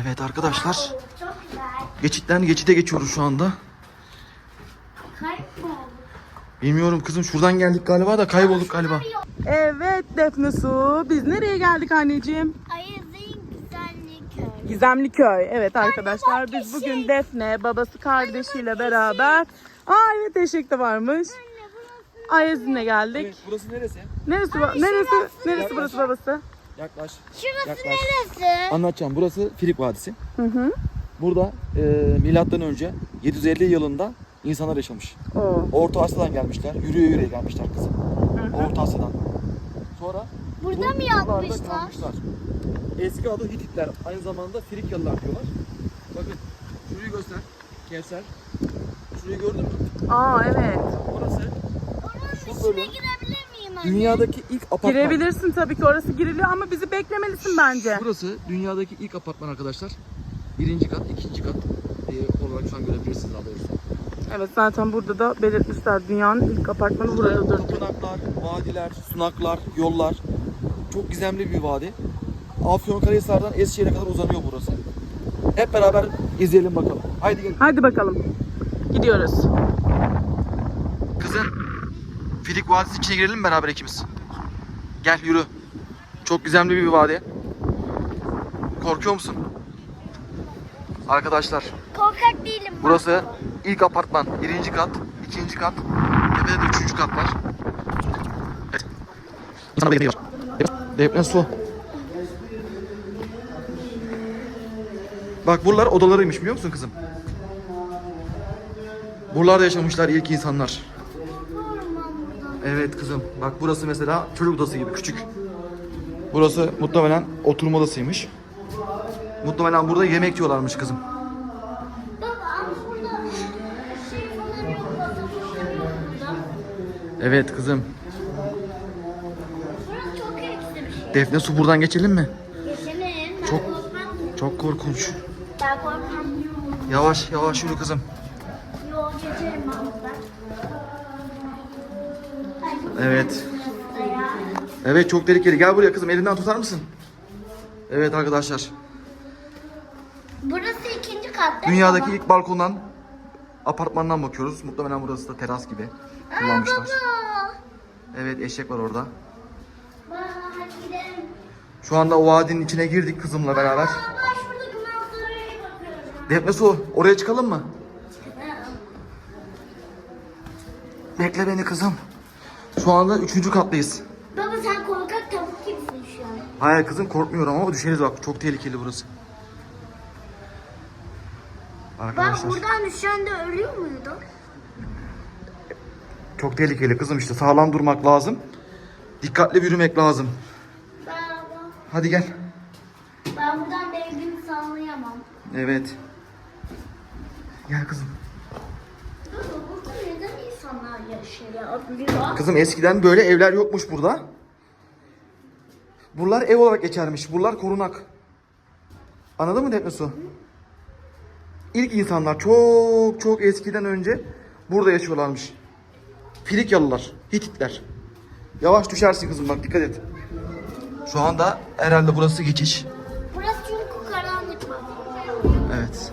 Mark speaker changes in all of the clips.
Speaker 1: Evet arkadaşlar.
Speaker 2: Çok güzel.
Speaker 1: Geçitten geçide geçiyoruz şu anda.
Speaker 2: Oldu?
Speaker 1: Bilmiyorum kızım şuradan geldik galiba da kaybolduk galiba.
Speaker 3: Evet Defne Su. Biz nereye geldik anneciğim?
Speaker 2: Ayaz'ın güzelliği köy.
Speaker 3: Gizemli köy. Evet arkadaşlar biz bugün
Speaker 2: eşek.
Speaker 3: Defne babası kardeşiyle beraber. Aa evet eşek de varmış. Ayaz'ınla geldik.
Speaker 1: burası neresi?
Speaker 3: Neresi neresi neresi burası babası?
Speaker 1: Yaklaş.
Speaker 2: Şurası
Speaker 1: Yaklaş.
Speaker 2: neresi?
Speaker 1: Anlatacağım. Burası Filik Vadisi.
Speaker 3: Hı hı.
Speaker 1: Burada e, milattan önce 750 yılında insanlar yaşamış.
Speaker 3: Oo.
Speaker 1: Orta Asya'dan gelmişler. Yürüye yürüye gelmişler kızım. Orta Asya'dan. Sonra
Speaker 2: Burada
Speaker 1: bu-
Speaker 2: mı yapmışlar?
Speaker 1: kalmışlar. Eski adı Hititler. Aynı zamanda Frikyalılar diyorlar. Bakın şurayı göster. Kevser. Şurayı gördün mü?
Speaker 3: Aa evet.
Speaker 1: Orası
Speaker 2: Oranın
Speaker 1: Şu
Speaker 2: içine
Speaker 1: bölüm? Dünyadaki ilk apartman.
Speaker 3: Girebilirsin tabii ki orası giriliyor ama bizi beklemelisin bence.
Speaker 1: Burası dünyadaki ilk apartman arkadaşlar. Birinci kat, ikinci kat e, olarak şu an görebilirsiniz daha doğrusu.
Speaker 3: Evet zaten burada da belirtmişler dünyanın ilk apartmanı buradadır.
Speaker 1: Tapınaklar, vadiler, sunaklar, yollar. Çok gizemli bir vadi. Afyonkarahisar'dan Eskişehir'e kadar uzanıyor burası. Hep beraber izleyelim bakalım. Haydi gelin.
Speaker 3: Hadi bakalım. Gidiyoruz.
Speaker 1: Filik Vadisi içine girelim beraber ikimiz? Gel yürü. Çok gizemli bir vadi. Korkuyor musun? Arkadaşlar
Speaker 2: Korkak değilim.
Speaker 1: burası ilk apartman. Birinci kat, ikinci kat. Tepede de üçüncü kat var. Evet. İnsanlar da geliyor. Deprem su. Bak buralar odalarıymış biliyor musun kızım? Buralarda yaşamışlar ilk insanlar. Evet kızım. Bak burası mesela çocuk odası gibi küçük. Burası muhtemelen oturma odasıymış. Muhtemelen burada yemek yiyorlarmış kızım.
Speaker 2: Baba ama burada şey falan yok. Burada.
Speaker 1: Evet kızım.
Speaker 2: Burası çok eksi bir şey.
Speaker 1: Defne su buradan geçelim mi?
Speaker 2: Geçelim. Ben
Speaker 1: Çok-
Speaker 2: korkmam.
Speaker 1: Çok korkunç.
Speaker 2: Ben korkmam.
Speaker 1: Yavaş yavaş yürü kızım. Evet. Evet çok tehlikeli. Gel buraya kızım. Elinden tutar mısın? Evet arkadaşlar.
Speaker 2: Burası ikinci kat değil mi
Speaker 1: Dünyadaki
Speaker 2: baba?
Speaker 1: ilk balkondan apartmandan bakıyoruz. Muhtemelen burası da teras gibi
Speaker 2: Aa
Speaker 1: kullanmışlar.
Speaker 2: baba.
Speaker 1: Evet eşek var orada.
Speaker 2: Baba hadi gidelim.
Speaker 1: Şu anda o vadinin içine girdik kızımla beraber. Defne su oraya çıkalım mı? Bekle beni kızım. Şu anda üçüncü kattayız.
Speaker 2: Baba sen korkak tavuk gibisin şu an.
Speaker 1: Hayır kızım korkmuyorum ama düşeriz bak. Çok tehlikeli burası. Arkadaşlar
Speaker 2: buradan düşen de ölüyor muydu?
Speaker 1: çok tehlikeli kızım işte sağlam durmak lazım. Dikkatli yürümek lazım.
Speaker 2: Baba
Speaker 1: Hadi gel.
Speaker 2: ben buradan devrini sallayamam.
Speaker 1: Evet. Gel kızım.
Speaker 2: Baba burada neden bak.
Speaker 1: Kızım eskiden böyle evler yokmuş burada. Buralar ev olarak geçermiş. Buralar korunak. Anladın mı Defne Su? İlk insanlar çok çok eskiden önce burada yaşıyorlarmış. Filikyalılar, Hititler. Yavaş düşersin kızım bak dikkat et. Şu anda herhalde burası geçiş.
Speaker 2: Burası çünkü karanlık baba.
Speaker 1: Evet.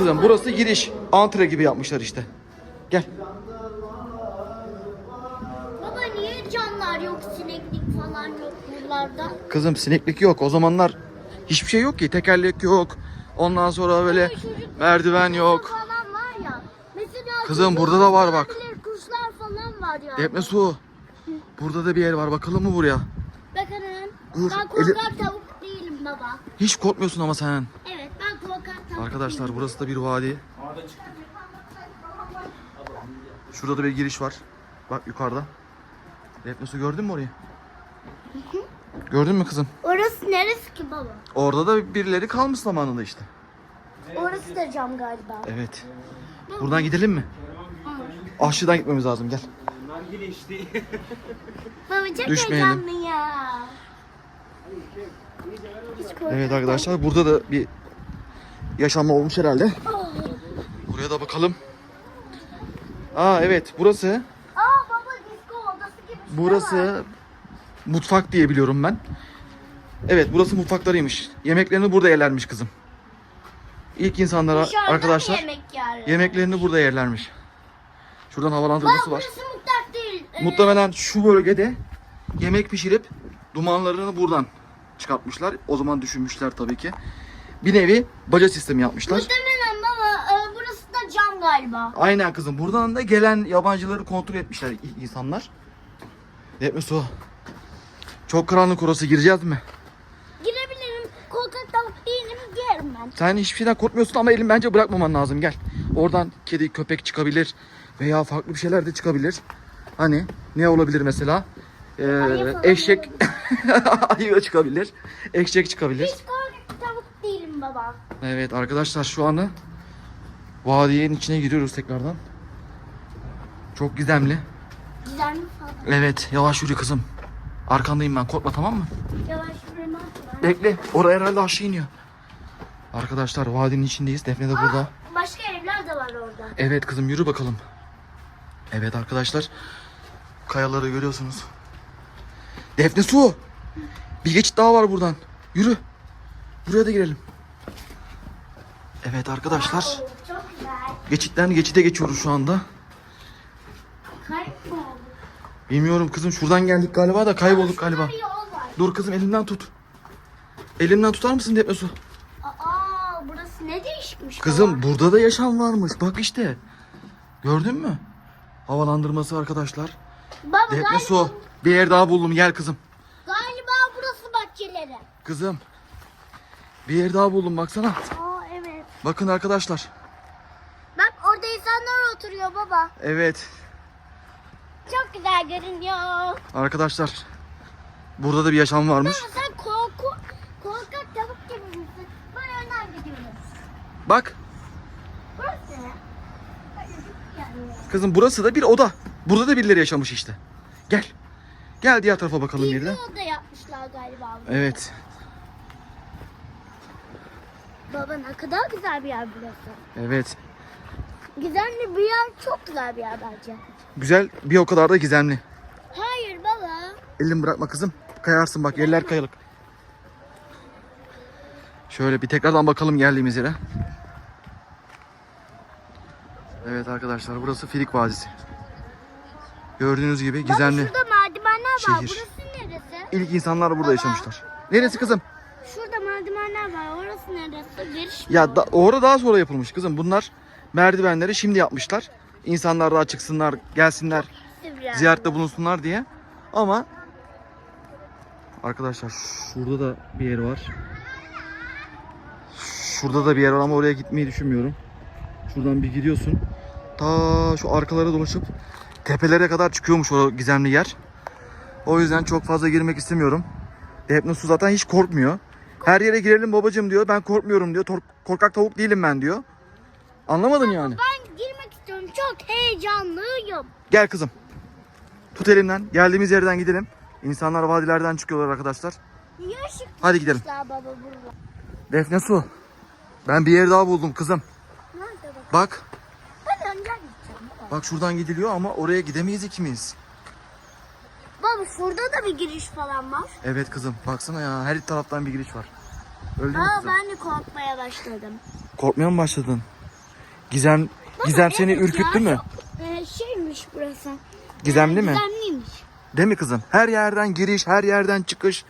Speaker 1: Kızım burası giriş. Antre gibi yapmışlar işte. Gel.
Speaker 2: Baba niye canlar yok, sineklik falan yok buralarda?
Speaker 1: Kızım sineklik yok. O zamanlar hiçbir şey yok ki. Tekerlek yok. Ondan sonra böyle merdiven yok.
Speaker 2: Falan var ya. Mesela
Speaker 1: Kızım, burada da var bak.
Speaker 2: Kuşlar falan var ya.
Speaker 1: Defne su. Burada da bir yer var. Bakalım mı buraya?
Speaker 2: Bakın
Speaker 1: Dur,
Speaker 2: ben
Speaker 1: eli-
Speaker 2: korkak tavuk değilim baba.
Speaker 1: Hiç korkmuyorsun ama sen.
Speaker 2: Evet
Speaker 1: Arkadaşlar burası da bir vadi. Şurada da bir giriş var. Bak yukarıda. Defne su gördün mü orayı? Gördün mü kızım?
Speaker 2: Orası neresi ki baba?
Speaker 1: Orada da birileri kalmış zamanında işte.
Speaker 2: Orası da cam galiba.
Speaker 1: Evet. Buradan gidelim mi? Aşçıdan gitmemiz lazım gel.
Speaker 2: Baba çok
Speaker 1: Düşmeyelim.
Speaker 2: heyecanlı ya. Hiç
Speaker 1: Evet arkadaşlar burada da bir yaşanma olmuş herhalde. Buraya da bakalım. Aa evet burası
Speaker 2: Aa baba disco odası gibi. bir şey var.
Speaker 1: burası mutfak diye biliyorum ben. Evet burası mutfaklarıymış. Yemeklerini burada yerlermiş kızım. İlk insanlara
Speaker 2: Dışarıdan
Speaker 1: arkadaşlar
Speaker 2: yemek
Speaker 1: yemeklerini burada yerlermiş. Şuradan havalandırması
Speaker 2: Baba
Speaker 1: var.
Speaker 2: burası mutfak değil. Ee,
Speaker 1: Muhtemelen şu bölgede yemek pişirip dumanlarını buradan çıkartmışlar. O zaman düşünmüşler tabii ki. Bir nevi baca sistemi yapmışlar.
Speaker 2: Muhtemelen baba e, burası da cam galiba.
Speaker 1: Aynen kızım. Buradan da gelen yabancıları kontrol etmişler i- insanlar. Depme su. Çok karanlık orası. Gireceğiz mi?
Speaker 2: Girebilirim. Korkak tavuk değilim girerim ben.
Speaker 1: Sen hiçbir şeyden korkmuyorsun ama elin bence bırakmaman lazım. Gel. Oradan kedi, köpek çıkabilir. Veya farklı bir şeyler de çıkabilir. Hani ne olabilir mesela? Ee,
Speaker 2: falan
Speaker 1: eşek ayı çıkabilir. Eşek çıkabilir.
Speaker 2: Hiç baba.
Speaker 1: Evet arkadaşlar şu anı vadiyenin içine giriyoruz tekrardan. Çok gizemli.
Speaker 2: Güzel mi falan?
Speaker 1: Evet yavaş yürü kızım. Arkandayım ben korkma tamam mı?
Speaker 2: Yavaş atma.
Speaker 1: Bekle oraya herhalde aşağı iniyor. Arkadaşlar vadinin içindeyiz. Defne de burada.
Speaker 2: Başka evler de var orada.
Speaker 1: Evet kızım yürü bakalım. Evet arkadaşlar. Kayaları görüyorsunuz. Defne su. Bir geçit daha var buradan. Yürü. Buraya da girelim. Evet arkadaşlar.
Speaker 2: Oo, çok güzel.
Speaker 1: Geçitten geçite geçiyoruz şu anda.
Speaker 2: Oldu?
Speaker 1: Bilmiyorum kızım şuradan geldik galiba da kaybolduk galiba. Dur kızım elimden tut. Elimden tutar mısın Defne su?
Speaker 2: Aa burası ne değişikmiş
Speaker 1: Kızım
Speaker 2: baba.
Speaker 1: burada da yaşam varmış. Bak işte. Gördün mü? Havalandırması arkadaşlar.
Speaker 2: Baba
Speaker 1: Defne
Speaker 2: galiba,
Speaker 1: su. Bir yer daha buldum gel kızım.
Speaker 2: galiba burası bahçeleri.
Speaker 1: Kızım. Bir yer daha buldum baksana.
Speaker 2: Aa.
Speaker 1: Bakın arkadaşlar.
Speaker 2: Bak orada insanlar oturuyor baba.
Speaker 1: Evet.
Speaker 2: Çok güzel görünüyor.
Speaker 1: Arkadaşlar. Burada da bir yaşam varmış.
Speaker 2: Baba sen korku, korkak tavuk gibi misin? Ben önden gidiyorum.
Speaker 1: Bak.
Speaker 2: Burası ne?
Speaker 1: Kızım burası da bir oda. Burada da birileri yaşamış işte. Gel. Gel diğer tarafa bakalım
Speaker 2: Bir
Speaker 1: yeniden.
Speaker 2: oda yapmışlar galiba.
Speaker 1: Evet.
Speaker 2: Baba ne kadar güzel bir yer burası.
Speaker 1: Evet.
Speaker 2: Gizemli bir yer, çok güzel bir yer bence.
Speaker 1: Güzel bir o kadar da gizemli.
Speaker 2: Hayır baba.
Speaker 1: Elini bırakma kızım. Kayarsın bak yerler kayalık. Şöyle bir tekrardan bakalım geldiğimiz yere. Evet arkadaşlar burası Filik Vadisi. Gördüğünüz gibi
Speaker 2: Baba
Speaker 1: gizemli.
Speaker 2: şurada merdivenler var.
Speaker 1: şehir.
Speaker 2: Burası neresi?
Speaker 1: İlk insanlar burada yaşamışlar. Neresi kızım?
Speaker 2: Merdivenler var. Orası neresi? Giriş mi?
Speaker 1: Ya da, orada daha sonra yapılmış kızım. Bunlar merdivenleri şimdi yapmışlar. İnsanlar daha çıksınlar, gelsinler,
Speaker 2: Sivri
Speaker 1: ziyarette bulunsunlar diye. Ama arkadaşlar şurada da bir yer var. Şurada da bir yer var ama oraya gitmeyi düşünmüyorum. Şuradan bir gidiyorsun. Ta şu arkalara dolaşıp tepelere kadar çıkıyormuş o gizemli yer. O yüzden çok fazla girmek istemiyorum. Defne Su zaten hiç korkmuyor. Her yere girelim babacım diyor. Ben korkmuyorum diyor. Tor- korkak tavuk değilim ben diyor. Anlamadım yani.
Speaker 2: Ben girmek istiyorum. Çok heyecanlıyım.
Speaker 1: Gel kızım. Tut elimden. Geldiğimiz yerden gidelim. İnsanlar vadilerden çıkıyorlar arkadaşlar.
Speaker 2: Niye ışık
Speaker 1: Hadi gidelim.
Speaker 2: tutmuşlar baba burada?
Speaker 1: Defne Su. Ben bir yer daha buldum kızım.
Speaker 2: Nerede baba?
Speaker 1: Bak.
Speaker 2: Ben önden gideceğim baba.
Speaker 1: Bak şuradan gidiliyor ama oraya gidemeyiz ikimiz.
Speaker 2: Baba şurada da bir giriş falan var.
Speaker 1: Evet kızım. Baksana ya. Her taraftan bir giriş var. Öldü mü
Speaker 2: Aa
Speaker 1: kızım?
Speaker 2: ben de korkmaya başladım.
Speaker 1: Korkmaya mı başladın? Gizem, Gizem seni
Speaker 2: Evet
Speaker 1: ürküttü
Speaker 2: ya,
Speaker 1: mü?
Speaker 2: çok, e, şeymiş burası.
Speaker 1: Gizemli mi?
Speaker 2: Gizemliymiş.
Speaker 1: Değil mi kızım? Her yerden giriş, her yerden çıkış.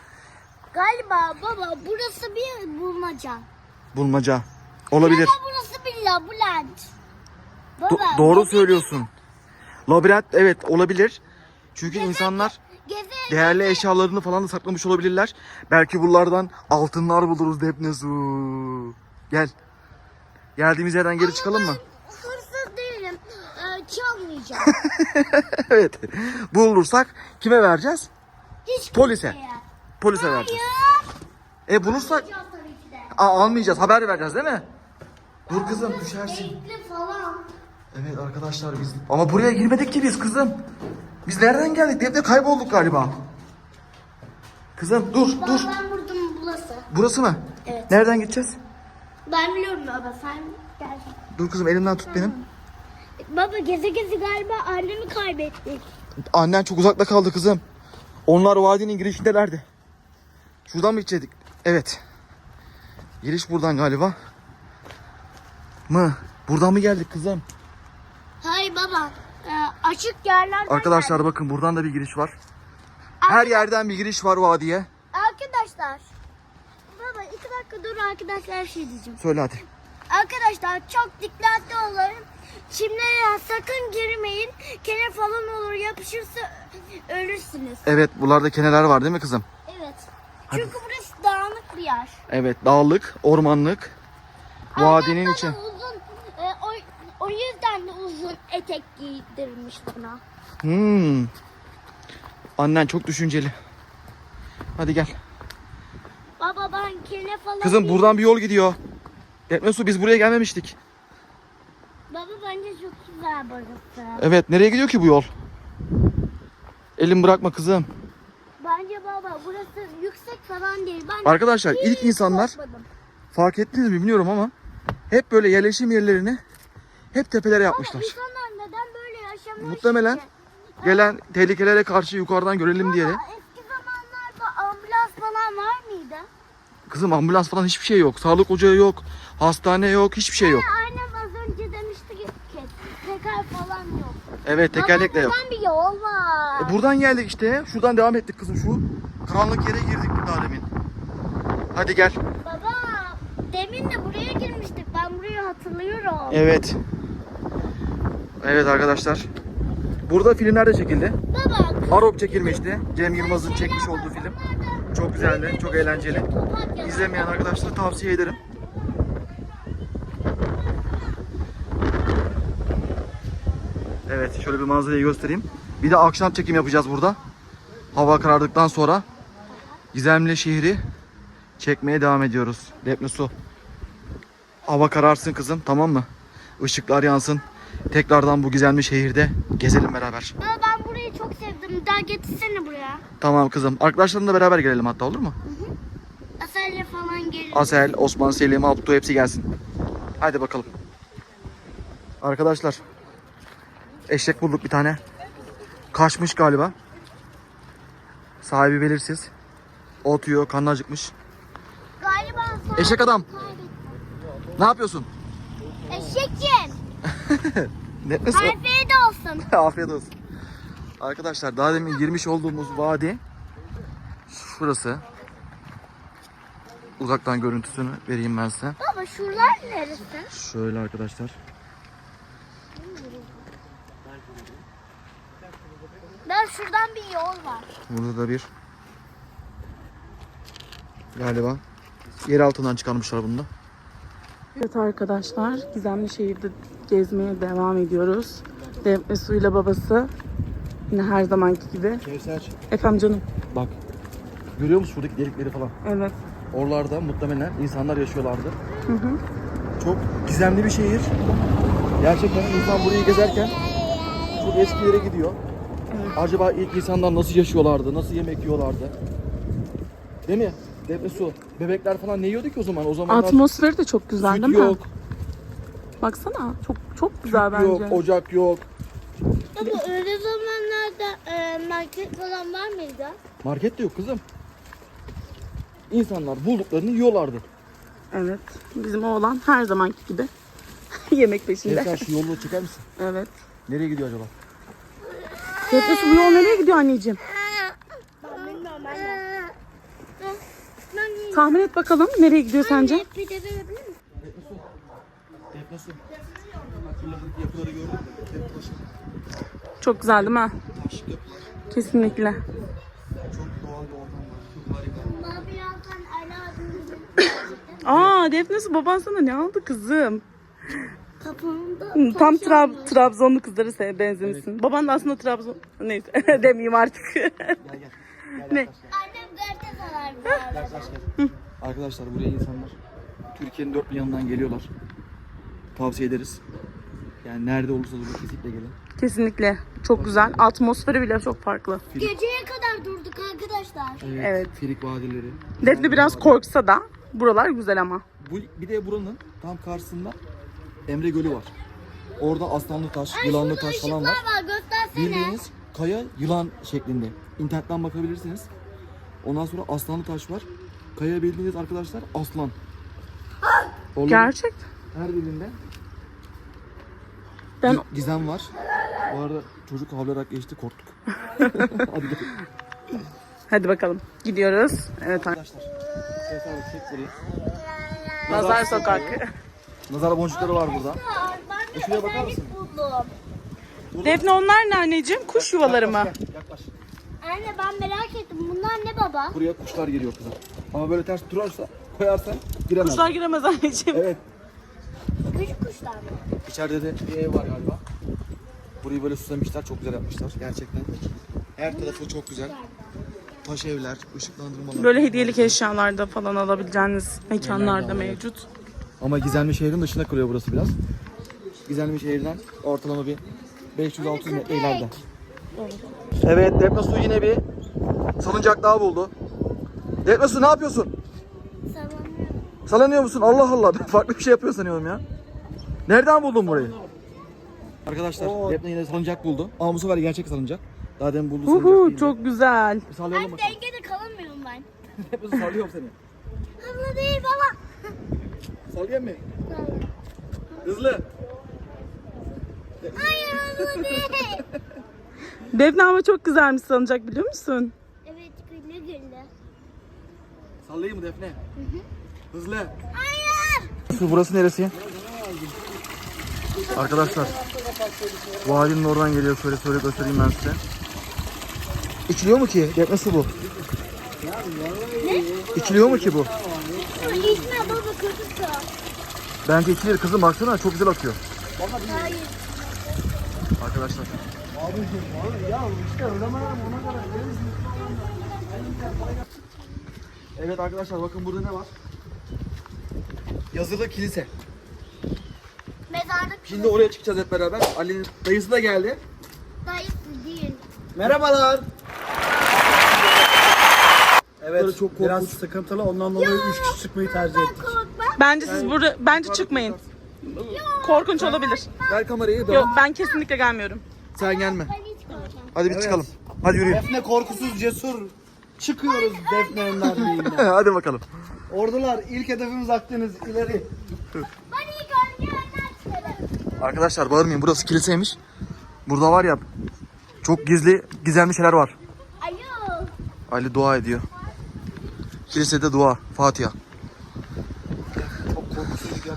Speaker 2: Galiba baba burası bir bulmaca.
Speaker 1: Bulmaca. Olabilir.
Speaker 2: Ya da burası bir labirent. Baba,
Speaker 1: Do- doğru söylüyorsun. Labirent evet olabilir. Çünkü insanlar değerli eşyalarını falan da saklamış olabilirler. Belki buralardan altınlar buluruz Defne Su. Gel. Geldiğimiz yerden geri çıkalım mı?
Speaker 2: hırsız değilim. Ee, çalmayacağım.
Speaker 1: evet. Bulursak kime vereceğiz?
Speaker 2: Hiç
Speaker 1: Polise.
Speaker 2: kimseye.
Speaker 1: Polise vereceğiz.
Speaker 2: Hayır.
Speaker 1: E bulursak. Aa, almayacağız. Haber vereceğiz değil mi? Dur kızım düşersin.
Speaker 2: Falan.
Speaker 1: Evet arkadaşlar biz ama buraya girmedik ki biz kızım. Biz nereden geldik? Defne kaybolduk galiba. Kızım dur
Speaker 2: Baba
Speaker 1: dur.
Speaker 2: ben buldum burası.
Speaker 1: Burası mı?
Speaker 2: Evet.
Speaker 1: Nereden gideceğiz?
Speaker 2: Ben biliyorum baba sen gel.
Speaker 1: Dur kızım elimden tut benim.
Speaker 2: Baba gezi gezi galiba annemi kaybettik.
Speaker 1: Annen çok uzakta kaldı kızım. Onlar vadinin girişindelerdi. Şuradan mı içecektik? Evet. Giriş buradan galiba. Mı? Buradan mı geldik kızım?
Speaker 2: Hayır baba. Ee, açık yerlerden
Speaker 1: Arkadaşlar bakın buradan da bir giriş var. Her yerden bir giriş var vadiye.
Speaker 2: Arkadaşlar. Baba iki dakika dur arkadaşlar şey diyeceğim.
Speaker 1: Söyle hadi.
Speaker 2: Arkadaşlar çok dikkatli olun. Çimlere sakın girmeyin. Kene falan olur yapışırsa ölürsünüz.
Speaker 1: Evet buralarda keneler var değil mi kızım?
Speaker 2: Evet. Çünkü burası dağınık bir yer.
Speaker 1: Evet dağlık, ormanlık. Vadinin
Speaker 2: Annem
Speaker 1: içi
Speaker 2: Uzun, e, o, o yüzden de uzun etek giydirmiş bana.
Speaker 1: Hmm. Annen çok düşünceli. Hadi gel.
Speaker 2: Baba ben kene falan
Speaker 1: Kızım
Speaker 2: giy-
Speaker 1: buradan bir yol gidiyor. Etme su biz buraya gelmemiştik.
Speaker 2: Baba bence çok güzel burası.
Speaker 1: Evet nereye gidiyor ki bu yol? Elim bırakma kızım.
Speaker 2: Bence baba burası yüksek falan değil. Ben
Speaker 1: Arkadaşlar ilk insanlar
Speaker 2: korkmadım.
Speaker 1: fark ettiniz mi bilmiyorum ama hep böyle yerleşim yerlerini hep tepelere yapmışlar.
Speaker 2: insanlar neden böyle yaşamış
Speaker 1: Muhtemelen gelen tehlikelere karşı yukarıdan görelim diye.
Speaker 2: Eski zamanlarda ambulans falan var mıydı?
Speaker 1: Kızım ambulans falan hiçbir şey yok. Sağlık ocağı yok. Hastane yok. Hiçbir şey yok.
Speaker 2: Annem az önce demişti ki teker falan yok.
Speaker 1: Evet tekerlek de yok.
Speaker 2: buradan bir yol var.
Speaker 1: E buradan geldik işte. Şuradan devam ettik kızım şu. Karanlık yere girdik daha demin. Hadi gel.
Speaker 2: Baba demin de buraya girmiştik. Ben burayı hatırlıyorum.
Speaker 1: Evet. Evet arkadaşlar. Burada filmler de çekildi.
Speaker 2: Baba
Speaker 1: Arok çekilmişti. Cem Yılmaz'ın çekmiş olduğu film. Çok güzeldi, çok eğlenceli. İzlemeyen arkadaşlara tavsiye ederim. Evet, şöyle bir manzarayı göstereyim. Bir de akşam çekim yapacağız burada. Hava karardıktan sonra Gizemli şehri çekmeye devam ediyoruz. Defne su. Hava kararsın kızım, tamam mı? Işıklar yansın. Tekrardan bu gizemli şehirde gezelim beraber.
Speaker 2: Baba ben burayı çok sevdim. Daha getirsene buraya.
Speaker 1: Tamam kızım. Arkadaşlarınla beraber gelelim hatta olur mu?
Speaker 2: Asel'le falan gelin.
Speaker 1: Asel, Osman, Selim, Abdü hepsi gelsin. Haydi bakalım. Arkadaşlar. Eşek bulduk bir tane. Kaçmış galiba. Sahibi belirsiz. Ot yiyor, karnı acıkmış.
Speaker 2: Galiba
Speaker 1: Eşek adam.
Speaker 2: kaybettin.
Speaker 1: Ne yapıyorsun?
Speaker 2: Eşekciğim.
Speaker 1: Ne nasıl?
Speaker 2: Afiyet olsun.
Speaker 1: Afiyet olsun. Arkadaşlar daha demin girmiş olduğumuz vadi şurası. Uzaktan görüntüsünü vereyim ben size.
Speaker 2: Baba şuralar neresi?
Speaker 1: Şöyle arkadaşlar.
Speaker 2: Ben şuradan bir yol var.
Speaker 1: Burada da bir galiba yer altından çıkarmışlar bunu da.
Speaker 3: Evet arkadaşlar Gizemli şehirde gezmeye devam ediyoruz. Defne suyla babası yine her zamanki gibi.
Speaker 1: Kevser
Speaker 3: Efendim canım.
Speaker 1: bak görüyor musun şuradaki delikleri falan?
Speaker 3: Evet.
Speaker 1: Oralarda muhtemelen insanlar yaşıyorlardı.
Speaker 3: Hı hı.
Speaker 1: Çok gizemli bir şehir. Gerçekten insan burayı gezerken çok eskilere gidiyor. Acaba ilk insanlar nasıl yaşıyorlardı? Nasıl yemek yiyorlardı? Değil mi? Defne su. Bebekler falan ne yiyordu ki o zaman? O zamanlar
Speaker 3: Atmosferi de çok güzel
Speaker 1: süt
Speaker 3: değil mi?
Speaker 1: yok,
Speaker 3: Baksana çok çok güzel
Speaker 1: süt yok,
Speaker 3: bence.
Speaker 1: ocak yok.
Speaker 2: Baba öyle zamanlarda e, market falan var mıydı?
Speaker 1: Market de yok kızım. İnsanlar bulduklarını yiyorlardı.
Speaker 3: Evet. Bizim oğlan her zamanki gibi yemek peşinde.
Speaker 1: Kevser şu yolu çeker misin?
Speaker 3: Evet.
Speaker 1: Nereye gidiyor acaba?
Speaker 3: Defne su bu yol nereye gidiyor anneciğim?
Speaker 2: Ben bilmiyorum ben de. Ben
Speaker 3: Tahmin et bakalım nereye gidiyor sence?
Speaker 2: bir de verebilir misin?
Speaker 1: Buradaki yapıları gördün mü? Hep taş,
Speaker 3: Çok güzel değil mi?
Speaker 1: yapılar.
Speaker 3: Kesinlikle.
Speaker 1: Çok doğal bir ortam var. Çok harika.
Speaker 3: Aa Defne su baban sana ne aldı kızım?
Speaker 2: kapımda
Speaker 3: Hı, Tam Trab. Trabzonlu kızları sen benzemişsin. Baban da aslında Trabzon. Neyse demeyeyim artık.
Speaker 1: Gel gel. Gel
Speaker 3: Ne?
Speaker 2: Annem bu arada.
Speaker 1: Arkadaşlar buraya insanlar Türkiye'nin dört bir yanından geliyorlar. Tavsiye ederiz. Yani nerede olursa olsun kesinlikle gelin.
Speaker 3: Kesinlikle. Çok güzel. Atmosferi bile çok farklı.
Speaker 2: Geceye kadar durduk arkadaşlar.
Speaker 3: Evet.
Speaker 1: Firik vadileri.
Speaker 3: Defne biraz korksa da buralar güzel ama.
Speaker 1: Bu, bir de buranın tam karşısında Emre Gölü var. Orada aslanlı taş, yılanlı taş falan var.
Speaker 2: Var göstersene.
Speaker 1: Bildiğiniz kaya yılan şeklinde. İnternetten bakabilirsiniz. Ondan sonra Aslanlı Taş var. Kaya bildiğiniz arkadaşlar aslan. Onların
Speaker 3: Gerçek.
Speaker 1: Her birinde
Speaker 3: Ben
Speaker 1: Gi- Gizem var. Bu arada çocuk havlayarak geçti korktuk. Hadi gidelim.
Speaker 3: hadi bakalım. Gidiyoruz. Evet
Speaker 1: Arkadaşlar. Sefer çek burayı.
Speaker 3: Nazar Sokak.
Speaker 1: Nazar boncukları var burada.
Speaker 2: De
Speaker 1: şuraya bakar mısın?
Speaker 3: Defne onlar ne anneciğim? Kuş yuvaları mı?
Speaker 1: Yaklaş, Yaklaş.
Speaker 2: Anne ben merak ettim. Bunlar ne baba?
Speaker 1: Buraya kuşlar geliyor kızım. Ama böyle ters durarsa koyarsan giremez.
Speaker 3: Kuşlar giremez anneciğim.
Speaker 1: Evet.
Speaker 2: Mı?
Speaker 1: İçeride de bir ev var galiba. Burayı böyle süslemişler. Çok güzel yapmışlar. Gerçekten. Her tarafı çok güzel. Taş evler, ışıklandırmalar.
Speaker 3: Böyle hediyelik eşyalarda falan alabileceğiniz mekanlarda mevcut.
Speaker 1: Ama gizemli şehrin dışında kalıyor burası biraz. Gizemli şehirden ortalama bir 500-600 metre ileride. Evet, Depnasu yine bir salıncak daha buldu. Depnasu ne yapıyorsun?
Speaker 2: Sallanıyor
Speaker 1: musun? Allah Allah. Ben farklı bir şey yapıyor sanıyorum ya. Nereden buldun burayı? Arkadaşlar, Depna yine salıncak buldu. Ama bu sefer gerçek salıncak. Daha demin bulduğu salıncak
Speaker 3: Uhu
Speaker 1: değildi.
Speaker 3: çok güzel.
Speaker 1: Bir sallayalım
Speaker 2: Ben
Speaker 1: bakalım.
Speaker 2: dengede kalamıyorum ben.
Speaker 1: Depnasu sallıyorum seni.
Speaker 2: Hızlı değil baba.
Speaker 1: Sallayayım mı? Hızlı.
Speaker 2: Hayır hızlı değil.
Speaker 3: Defne ama çok güzelmiş sanacak biliyor musun?
Speaker 2: evet gülle gülle.
Speaker 1: Sallayayım mı Defne? Hızlı.
Speaker 2: Hayır.
Speaker 1: Burası neresi? Arkadaşlar Valinin oradan geliyor şöyle şöyle göstereyim ben size. İçiliyor mu ki? Defne su bu.
Speaker 2: Ne?
Speaker 1: İçiliyor mu ki bu?
Speaker 2: Su içme baba.
Speaker 1: Bence içilir kızım baksana çok güzel akıyor.
Speaker 2: Hayır.
Speaker 1: Arkadaşlar. Evet arkadaşlar bakın burada ne var? Yazılı kilise.
Speaker 2: Mezarlık
Speaker 1: Şimdi oraya çıkacağız hep beraber. Ali'nin dayısı da geldi.
Speaker 2: dayısı değil.
Speaker 4: Merhabalar. Evet,
Speaker 1: Böyle çok
Speaker 4: biraz
Speaker 1: korkunç.
Speaker 4: sıkıntılı. Ondan dolayı 3 kişi çıkmayı tercih ettik.
Speaker 2: Korkma.
Speaker 3: Bence siz burada bence çıkmayın. Korkunç olabilir.
Speaker 1: Ver kamerayı dön.
Speaker 3: Yok ben kesinlikle gelmiyorum.
Speaker 1: Sen gelme.
Speaker 2: Ben hiç korkmam.
Speaker 1: Hadi biz çıkalım. Hadi yürüyün.
Speaker 4: Defne korkusuz cesur. Çıkıyoruz Defne'nin darbeyinden.
Speaker 1: Hadi bakalım.
Speaker 4: Ordular ilk hedefimiz Akdeniz ileri.
Speaker 2: Ben ilk önce önden çıkarım.
Speaker 1: Arkadaşlar bağırmayın burası kiliseymiş. Burada var ya çok gizli gizemli şeyler var.
Speaker 2: Alo.
Speaker 1: Ali dua ediyor. Kilisede dua, Fatiha.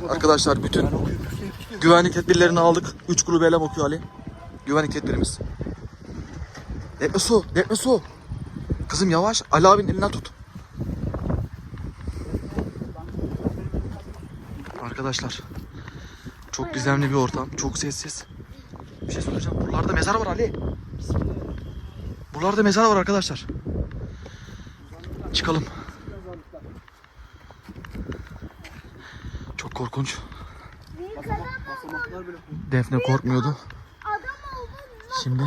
Speaker 1: Arkadaşlar bütün güvenlik tedbirlerini aldık. Üç grubu elem okuyor Ali. Güvenlik tedbirimiz. Defne su, defne su. Kızım yavaş, Ali abinin elinden tut. Arkadaşlar çok gizemli bir ortam, çok sessiz. Bir şey söyleyeceğim. Buralarda mezar var Ali. Buralarda mezar var arkadaşlar. Çıkalım. Çok korkunç. Defne korkmuyordu. Şimdi?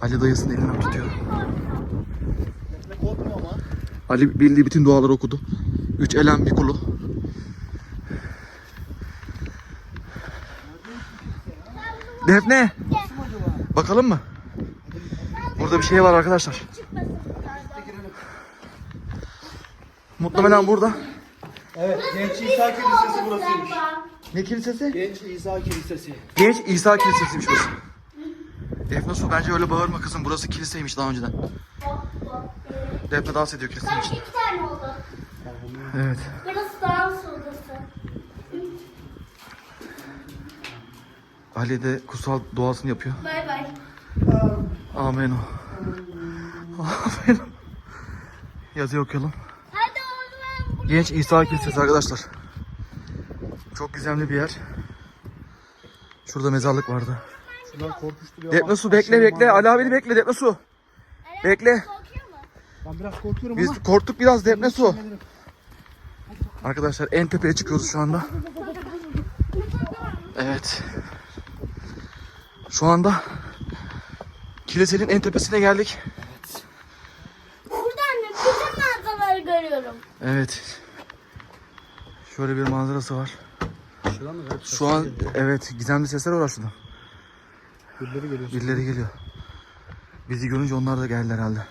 Speaker 1: Ali dayısının elinden tutuyor. Ali bildiği bütün duaları okudu. Üç elem bir kulu. Defne. Bakalım mı? Burada bir şey var arkadaşlar. Muhtemelen burada.
Speaker 4: Evet, Genç İsa Kilisesi burasıymış.
Speaker 1: Ne kilisesi?
Speaker 4: Genç İsa Kilisesi.
Speaker 1: Genç İsa Kilisesi'ymiş burası. Defne su bence öyle bağırma kızım. Burası kiliseymiş daha önceden. Defne dans ediyor kilisenin
Speaker 2: Sanki
Speaker 1: içinde.
Speaker 2: iki tane oldu.
Speaker 1: Evet.
Speaker 2: Burası dans
Speaker 1: Ali de kutsal duasını yapıyor.
Speaker 2: Bay bay.
Speaker 1: Amen o. Amen. Yazıyı okuyalım.
Speaker 2: Hadi oğlum.
Speaker 1: Genç İsa Kilisesi arkadaşlar. Çok gizemli bir yer. Şurada mezarlık vardı.
Speaker 4: Şunlar korkuşturuyor
Speaker 1: Defne
Speaker 4: ama
Speaker 1: su bekle
Speaker 4: aşırı
Speaker 1: bekle. Ali abini bekle Defne su. Bekle.
Speaker 2: Korkuyor mu?
Speaker 4: Ben biraz korkuyorum
Speaker 1: Biz
Speaker 4: ama.
Speaker 1: korktuk biraz Defne su. Arkadaşlar en tepeye çıkıyoruz şu anda. Evet. Şu anda kilisenin en tepesine geldik.
Speaker 2: Buradan bütün manzaraları görüyorum.
Speaker 1: Evet. Şöyle bir manzarası var.
Speaker 4: Şuradan mı? Evet,
Speaker 1: Şu an evet gizemli sesler var şurada.
Speaker 4: Birileri geliyor.
Speaker 1: Birileri geliyor. Bizi görünce onlar da geldi herhalde.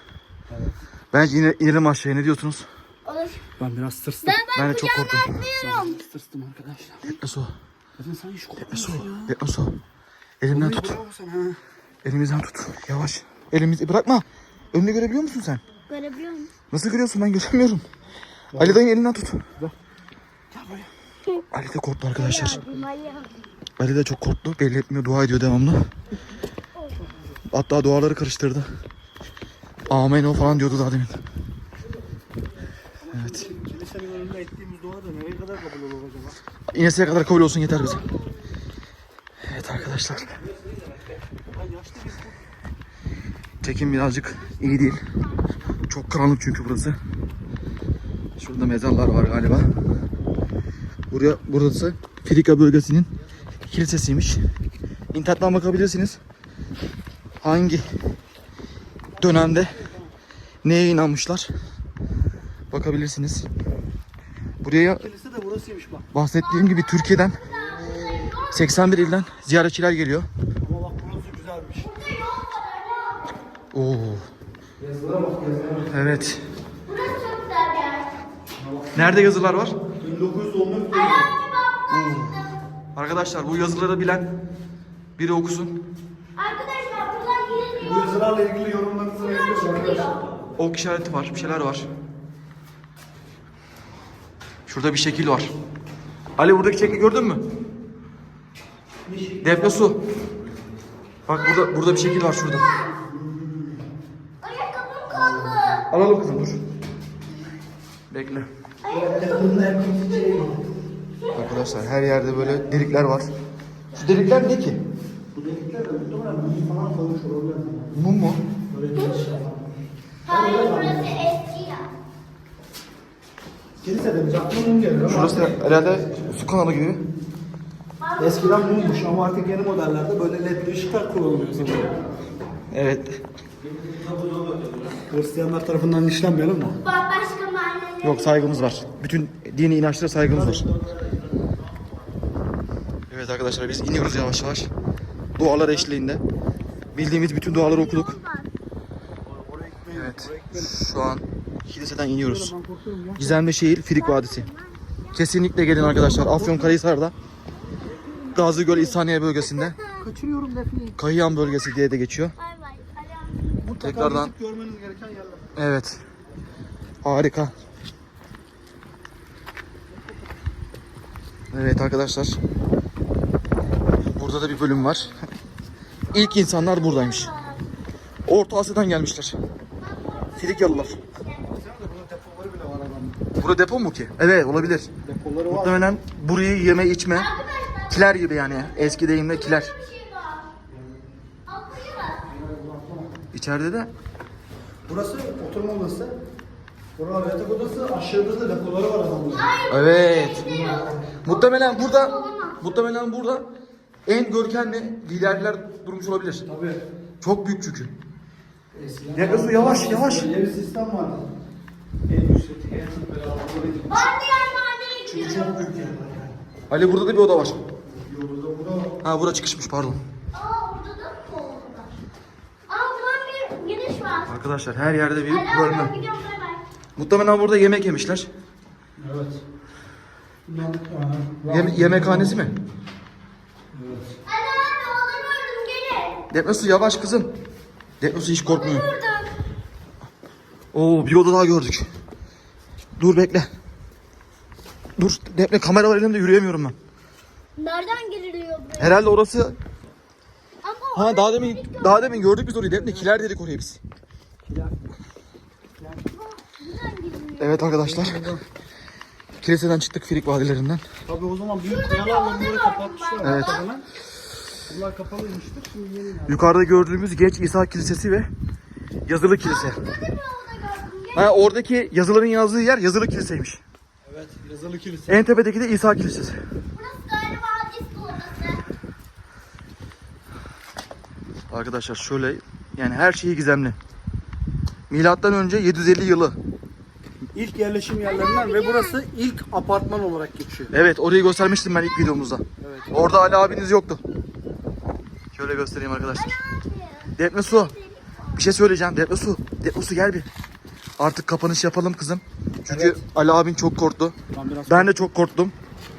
Speaker 1: Bence yine inelim aşağıya ne diyorsunuz?
Speaker 2: Olur.
Speaker 4: Ben biraz tırstım.
Speaker 2: Ben ben,
Speaker 1: Ben de çok
Speaker 2: kucağıma
Speaker 1: korktum.
Speaker 2: atlıyorum.
Speaker 4: Tırstım arkadaşlar.
Speaker 1: Etmeso.
Speaker 4: Zaten sen hiç korkmuyorsun ya.
Speaker 1: Etmeso. Elimden tut. Elimizden tut. Yavaş. Elimizi bırakma. Önünü görebiliyor musun sen?
Speaker 2: Görebiliyor musun?
Speaker 1: Nasıl görüyorsun ben göremiyorum. Ali dayın elinden tut.
Speaker 4: Gel buraya.
Speaker 1: Ali de korktu arkadaşlar. Ali de çok korktu. Belli etmiyor. Dua ediyor devamlı. Hatta duaları karıştırdı. Amen o falan diyordu daha demin. Evet.
Speaker 4: Kilisenin önünde ettiğimiz dua da nereye kadar kabul olur acaba?
Speaker 1: İneseye kadar kabul olsun yeter bize. Evet arkadaşlar. Çekim birazcık iyi değil. Çok karanlık çünkü burası. Şurada mezarlar var galiba. Buraya burası Frika bölgesinin kilisesiymiş. İnternetten bakabilirsiniz. Hangi dönemde neye inanmışlar? Bakabilirsiniz. Buraya
Speaker 4: Kilise de burasıymış bak.
Speaker 1: bahsettiğim gibi Türkiye'den 81 ilden ziyaretçiler geliyor.
Speaker 4: Ama bak burası güzelmiş.
Speaker 1: Oo. Evet.
Speaker 2: Burası çok güzel bir yer.
Speaker 1: Nerede yazılar var?
Speaker 4: 1914
Speaker 1: Arkadaşlar bu yazıları bilen biri okusun.
Speaker 2: Arkadaşlar buradan
Speaker 4: Bu
Speaker 2: giriliyor.
Speaker 4: yazılarla ilgili yorumlarınızı bekliyoruz arkadaşlar.
Speaker 1: Ok işareti var, bir şeyler var. Şurada bir şekil var. Ali buradaki şekli gördün mü? Defne su. Bak burada burada bir şekil var şurada.
Speaker 2: Ayakkabım kaldı.
Speaker 1: Alalım kızım dur. Bekle. Arkadaşlar her yerde böyle delikler var. Şu delikler ne ki?
Speaker 4: Bu delikler de muhtemelen mum falan koymuş olabilir.
Speaker 1: Mum mu?
Speaker 2: Hayır burası eski ya.
Speaker 4: Kilise de bize aklıma mum gelir ama
Speaker 1: Şurası herhalde su kanalı gibi.
Speaker 4: Eskiden mummuş ama artık yeni modellerde böyle ledli ışıklar kullanılıyor sanırım.
Speaker 1: Evet.
Speaker 4: Hristiyanlar tarafından işlenmeyelim mi?
Speaker 2: Başka mahalleler.
Speaker 1: Yok saygımız var. Bütün dini inançlara saygımız var. Evet arkadaşlar biz iniyoruz yavaş yavaş. Dualar eşliğinde. Bildiğimiz bütün duaları okuduk. Evet. Şu an kiliseden iniyoruz. Gizemli şehir Firik Vadisi. Kesinlikle gelin arkadaşlar. Afyonkarahisar'da. Gazigöl İhsaniye bölgesinde.
Speaker 4: Kaçırıyorum Defne'yi.
Speaker 1: Kayıyan bölgesi diye de geçiyor.
Speaker 4: Mutlaka
Speaker 1: Tekrardan-
Speaker 4: görmeniz gereken yerler.
Speaker 1: Evet. Harika. Evet arkadaşlar. Burada da bir bölüm var. İlk insanlar buradaymış. Orta Asya'dan gelmişler.
Speaker 4: Adamın.
Speaker 1: Burada depo mu ki? Evet olabilir.
Speaker 4: Depoları var.
Speaker 1: Muhtemelen burayı yeme içme. Kiler gibi yani. Eski deyimle kiler. İçeride de
Speaker 4: Burası oturma odası. Buralar yatak odası. Aşağıda da depoları var adamın.
Speaker 1: Evet. Muhtemelen burada muhtemelen burada en görkemli liderler durmuş olabilir.
Speaker 4: Tabii.
Speaker 1: Çok büyük çünkü.
Speaker 4: Eskiden
Speaker 1: Yaklaşık yavaş, yavaş.
Speaker 4: Böyle bir sistem vardı. En yüksek, en böyle havalı gibi.
Speaker 2: Ben diğer mahalleye gidiyorum.
Speaker 4: Çok büyük yerler yani.
Speaker 1: Ali burada da bir oda var.
Speaker 4: Bura
Speaker 1: Ha bura çıkışmış pardon.
Speaker 2: Aa orada da mı? Aa buradan bir giriş var.
Speaker 1: Arkadaşlar her yerde bir bölme.
Speaker 2: gidiyorum bay bay.
Speaker 1: Muhtemelen burada yemek yemişler.
Speaker 4: Evet. Aha,
Speaker 1: Yeme- yemekhanesi mi?
Speaker 4: Evet.
Speaker 2: Abi onu gördüm gelin.
Speaker 1: Defnesu yavaş kızım. Defnesu hiç korkmuyor. Oo bir oda daha gördük. Dur bekle. Dur Defne kamera var elimde yürüyemiyorum ben.
Speaker 2: Nereden giriliyor?
Speaker 1: Herhalde orası
Speaker 2: Ama
Speaker 1: Ha daha demin daha demin gördük biz orayı Defne kiler dedik oraya biz. Evet arkadaşlar. Kiliseden çıktık Firik vadilerinden.
Speaker 4: Tabii o zaman büyük kayalarla bunları kapatmışlar.
Speaker 1: Evet.
Speaker 4: Bunlar kapalıymıştır. Şimdi yeni yani.
Speaker 1: Yukarıda gördüğümüz Genç İsa Kilisesi ve Yazılı Kilise. Ha oradaki yazıların yazdığı yer Yazılı Kiliseymiş.
Speaker 4: Evet. Yazılı kilise.
Speaker 1: En tepedeki de İsa Kilisesi.
Speaker 2: Burası galiba disko odası.
Speaker 1: Arkadaşlar şöyle yani her şeyi gizemli. Milattan önce 750 yılı.
Speaker 4: İlk yerleşim yerlerinden ve burası ilk apartman olarak geçiyor.
Speaker 1: Evet orayı göstermiştim ben ilk videomuzda.
Speaker 4: Evet.
Speaker 1: Orada Ali abiniz yoktu. Şöyle göstereyim arkadaşlar. Defne su. Bir şey söyleyeceğim. Defne su. Defne su gel bir. Artık kapanış yapalım kızım. Çünkü
Speaker 4: Evet.
Speaker 1: Ali abin çok korktu.
Speaker 4: Ben biraz
Speaker 1: Ben de çok korktum.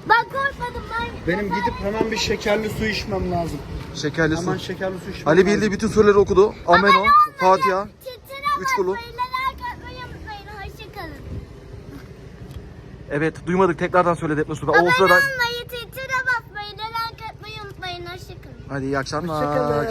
Speaker 2: Ben korkmadım ben.
Speaker 4: Benim gidip hemen bir şekerli su içmem lazım.
Speaker 1: Şekerli su.
Speaker 4: Hemen şekerli su içmem
Speaker 1: Ali
Speaker 4: lazım.
Speaker 1: bildi bütün soruları okudu. Ameno, Fatiha.
Speaker 2: Çetin
Speaker 1: Üç kulu.
Speaker 2: Hoşçakalın.
Speaker 1: Evet duymadık tekrardan söyle Defne su. O
Speaker 2: Abone
Speaker 1: sırada
Speaker 2: olmayı, Twitter'a basmayı, like atmayı unutmayın. Hoşçakalın.
Speaker 1: hadi iyi akşamlar.
Speaker 3: Hoşçakalın.